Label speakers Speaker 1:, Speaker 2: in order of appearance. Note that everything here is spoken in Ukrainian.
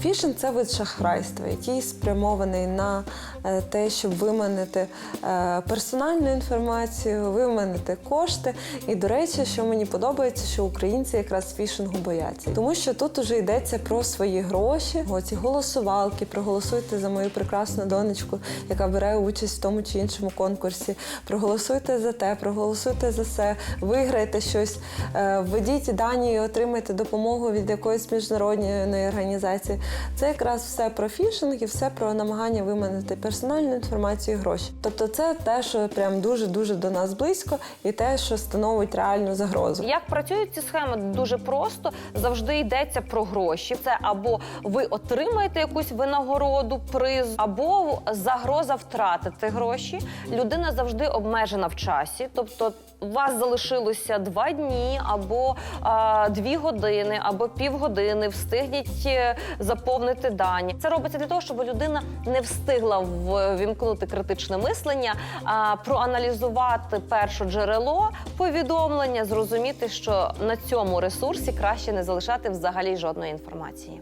Speaker 1: Фішинг це вид шахрайства, який спрямований на е, те, щоб виманити е, персональну інформацію, виманити кошти. І до речі, що мені подобається, що українці якраз фішингу бояться, тому що тут уже йдеться про свої гроші. Оці голосувалки, проголосуйте за мою прекрасну донечку, яка бере участь в тому чи іншому конкурсі. Проголосуйте за те, проголосуйте за це, виграйте щось, е, введіть дані і отримайте допомогу від якоїсь міжнародної організації. Це якраз все про фішинг і все про намагання виманити персональну інформацію і гроші. Тобто, це те, що прям дуже дуже до нас близько, і те, що становить реальну загрозу.
Speaker 2: Як працюють ці схеми? Дуже просто завжди йдеться про гроші. Це або ви отримаєте якусь винагороду, приз, або загроза втратити гроші. Людина завжди обмежена в часі, тобто. У вас залишилося два дні або а, дві години, або півгодини. Встигніть е, заповнити дані. Це робиться для того, щоб людина не встигла ввімкнути критичне мислення, а, проаналізувати перше джерело повідомлення, зрозуміти, що на цьому ресурсі краще не залишати взагалі жодної інформації.